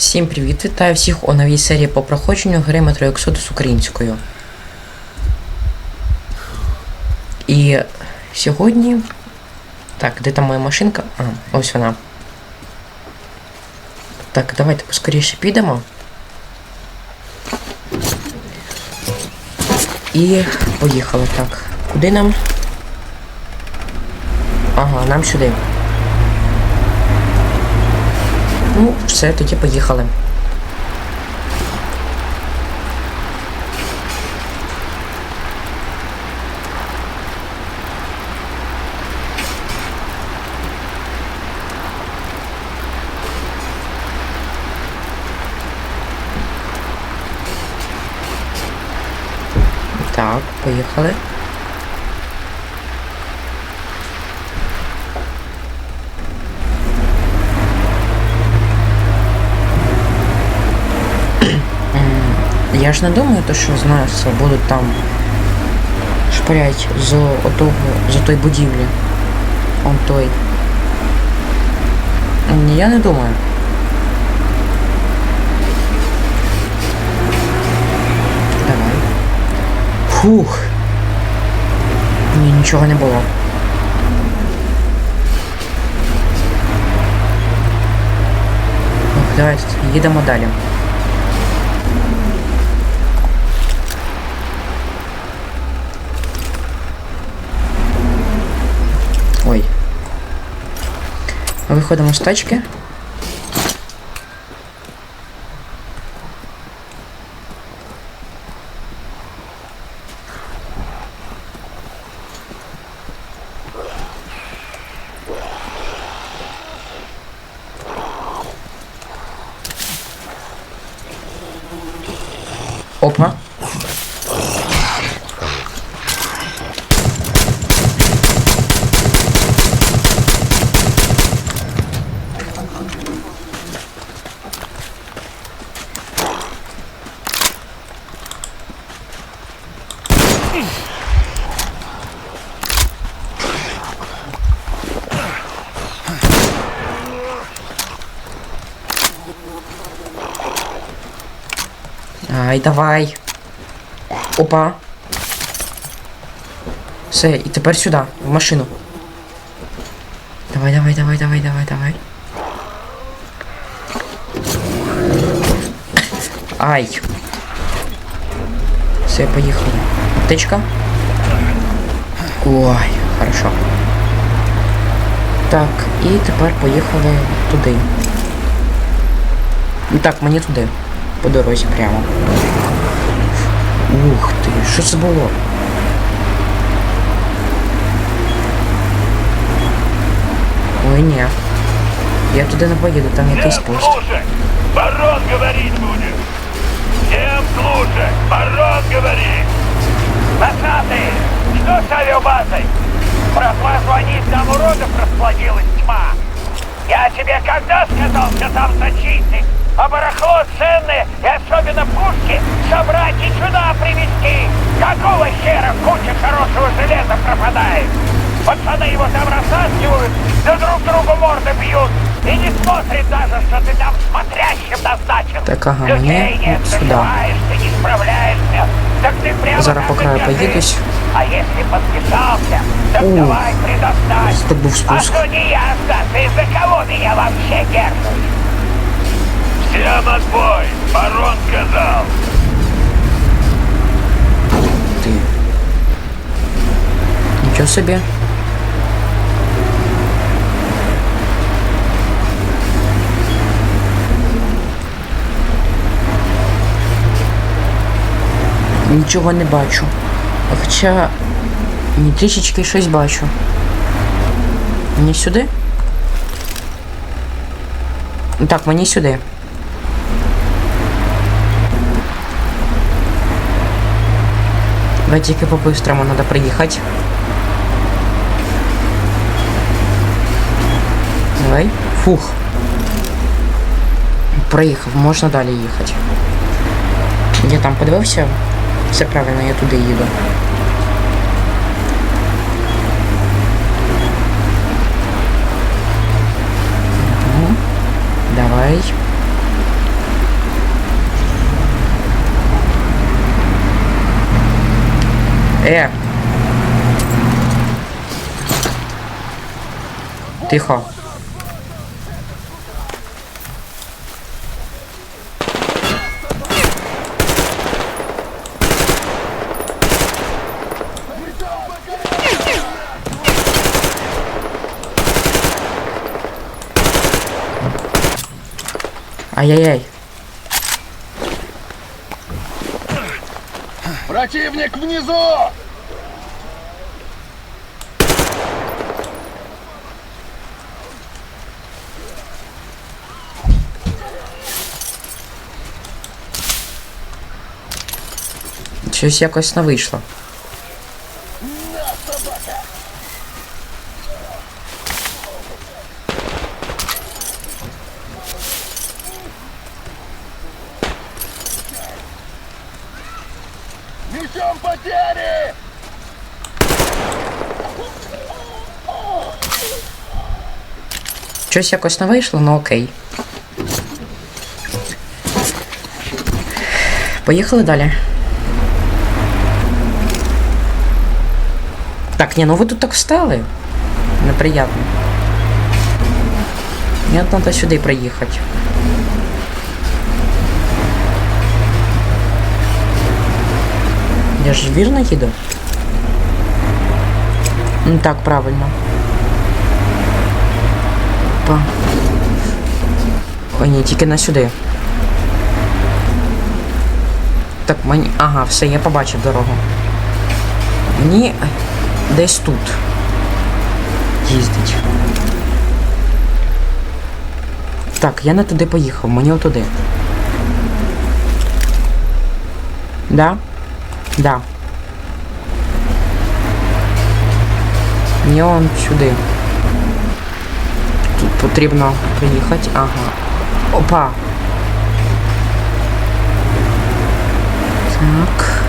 Всім привіт! Вітаю всіх у новій серії по проходженню гри Metro Exodus українською. І сьогодні. Так, де там моя машинка? А, ось вона. Так, давайте поскоріше підемо. І поїхали так. Куди нам? Ага, нам сюди. Ну, все, тоді поїхали. Так, поїхали. Я ж не думаю, то що знаю, що будуть там шпарять з отого, з той будівлі. Он той. Я не думаю. Давай. Фух. Ні, нічого не було. Давайте їдемо далі. Виходимо з тачки. Опа. Ай, давай. Опа. Все, і тепер сюди, в машину. Давай, давай, давай, давай, давай, давай. Ай. Все, поїхали. Аптечка. Ой, хорошо. Так, і тепер поїхали туди. Так, мені туди. По дорозі прямо. Ух ти, що це було? Ой, ні. Я туди не поїду, там якийсь Всем пост. слушай! Барон говорить будет! Всем слушай! Барон говорит! Носатый! Что с авиабазой? Просьба звонить, там уродов расплодилась тьма! Я тебе когда сказал, что там зачистить? А барахло ценное и особенно пушки собрать и сюда привезти! Какого хера куча хорошего железа пропадает? Пацаны его там растаскивают, да друг другу морды бьют. И не смотрит даже, что ты там смотрящим назначен. Так, ага, Людей мне нет, сюда. заживаешься, не справляешься. Так ты прямо Зараз по так краю скажи. поїдусь. А если подписался, так Ух, давай предоставь. Був А спуск. то не ясно, ты за кого меня вообще держишь? Всем отбой, барон сказал. Ти. Нічого собі. Нічого не бачу. Хоча ні трішечки щось бачу. Мені сюди? Так, мені сюди. Давай тільки по-быстрому надо приїхати. Давай. Фух. Проїхав, можна далі їхати. Я там подивився. Все правильно, я туди їду. Мгм. Давай. Е. Тихо. Ай-яй-яй. Противник внизу! Щось якось не вийшло. Щось якось не вийшло, ну окей. Поїхали далі. Так, ні, ну ви тут так встали. Неприятно. Мені треба сюди приїхати. Я ж вірно їду? Так, правильно. Опа. Ой, ні, тільки на сюди. Так, мені. Ага, все, я побачив дорогу. Мені десь тут. Їздить. Так, я не туди поїхав, мені отуди. Да? Да. Мені он сюди. Тут потрібно приїхати. Ага. Опа. Так.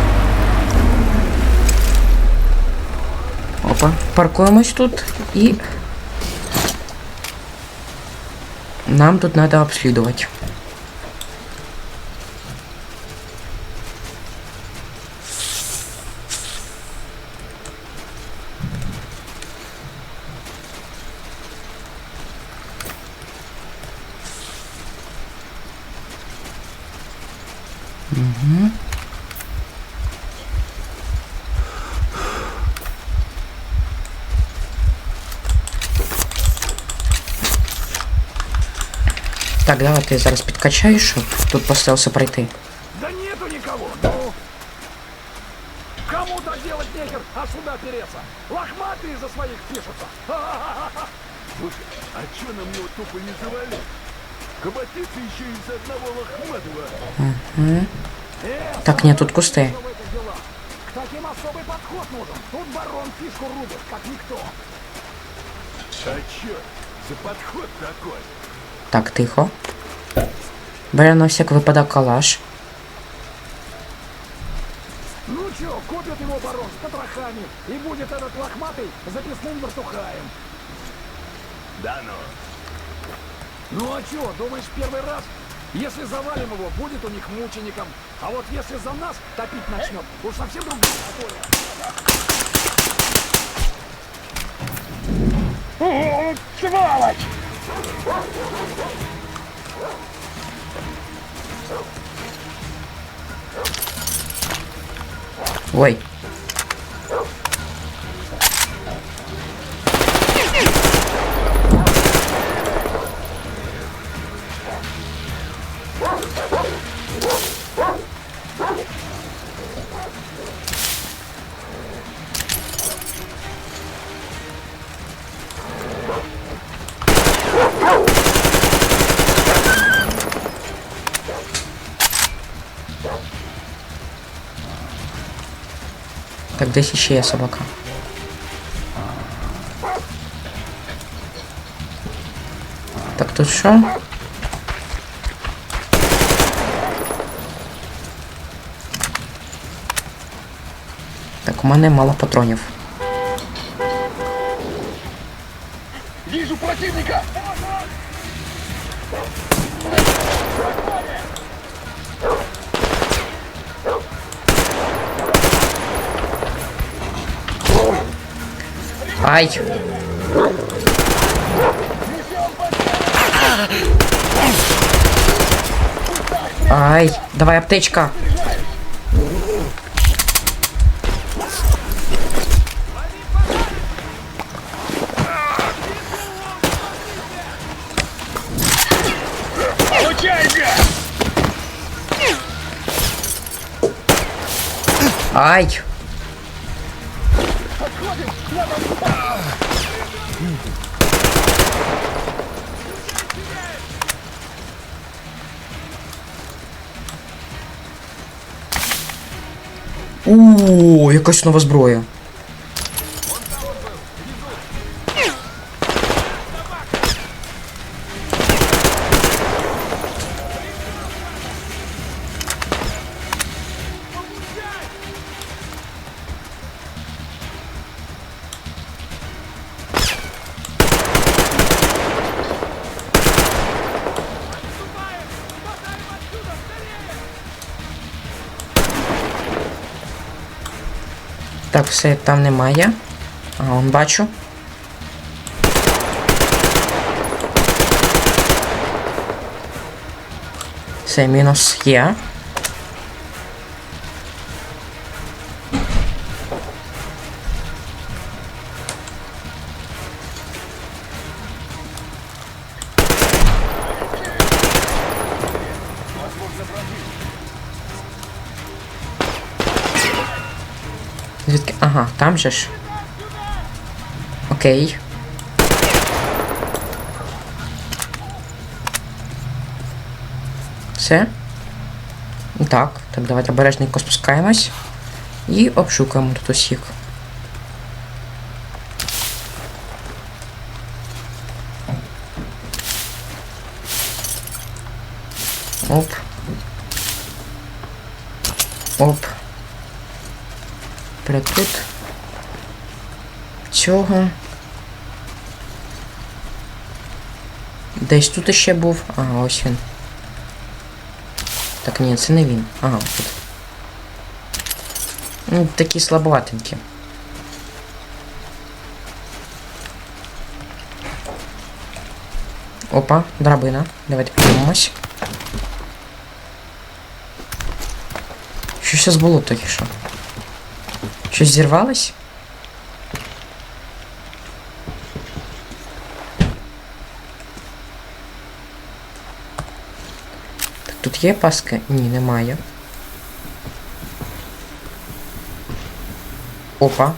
Опа. Паркуємось тут і. Нам тут треба обслідувати. Так, давай ти зараз підкачаєш, щоб тут постелси пройти. Да нету никого! Ну, кому-то делать нехер, а сюда переться. Лохматые за своих пишутся. Слушай, а чё нам его тупо не завалить? Кабатиться еще из одного лохматого. Так, ні, тут кусти. в этих делах. К таким особый подход нужен. Тут барон фишку рубит, как никто. А чё за подход такой? Так, тихо. Бере на всяк випадок калаш. Ну чё, купит его барон с потрохами, и будет этот лохматый записным вертухаем. Да ну. Ну а чё, думаешь, первый раз? Если завалим его, будет у них мучеником. А вот если за нас топить начнет, уж совсем другая история. Сволочь! Ой. Так, десь іще є собака. Так, тут що? Так, у мене мало патронів. Вижу противника! Ай! Ай, давай аптечка. Ай! О, якась нова зброя. Все там немає. А, он бачу. Все, мінус є. Звідки? Ага, там же ж. Окей. Все? Так, так, давайте обережненько спускаємось. І обшукаємо тут усіх. Оп. Оп. Тут. Цього. Десь тут ще був. Ага, ось він. Так, ні, це не він. Ага, тут. Ну, такі слабоватенькі. Опа, драбина. Давайте піднімемось. Що зараз було таке що? Щось зірвалось? Так, тут є паски? Ні, немає. Опа.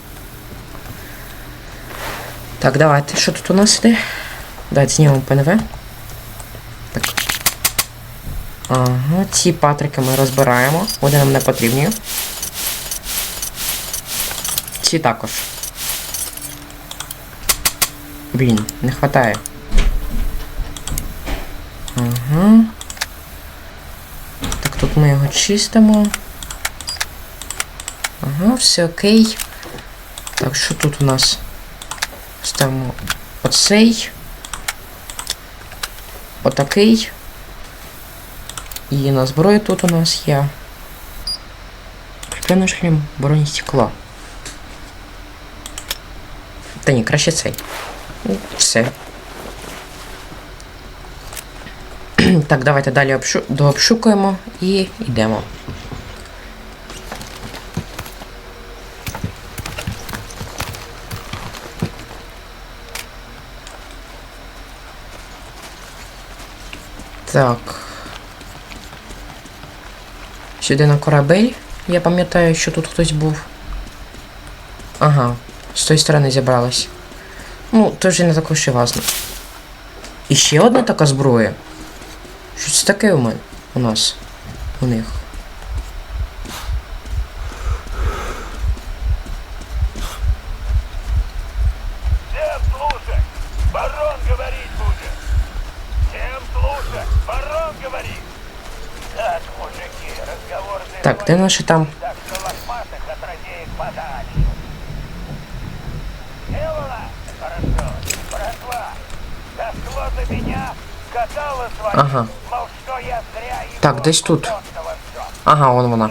Так, давайте. Що тут у нас іде? Давайте знімемо ПНВ. Так. Ага, ці патрики ми розбираємо. Вони нам не потрібні. Ці також. Блін, не хватає. Ага. Так, тут ми його чистимо. Ага, все окей. Так, що тут у нас? Ставимо оцей. Отакий. І на зброї тут у нас є. Кріплений шлем бронестекла. Та ні, краще цей. Все. так, давайте далі обшу... дообшукуємо і йдемо. Так. Сюди на корабель. Я пам'ятаю, що тут хтось був. Ага, з тої сторони зібралась. Ну, то вже не також і важно. І ще одна така зброя. Що це таке у мене? У нас? У них. Всем слушать! Барон говорить будет! Всем слушать! Барон говорит! Так, мужики, разговор Так, де наші там? Ага. Так, десь тут. Ага, вон вона.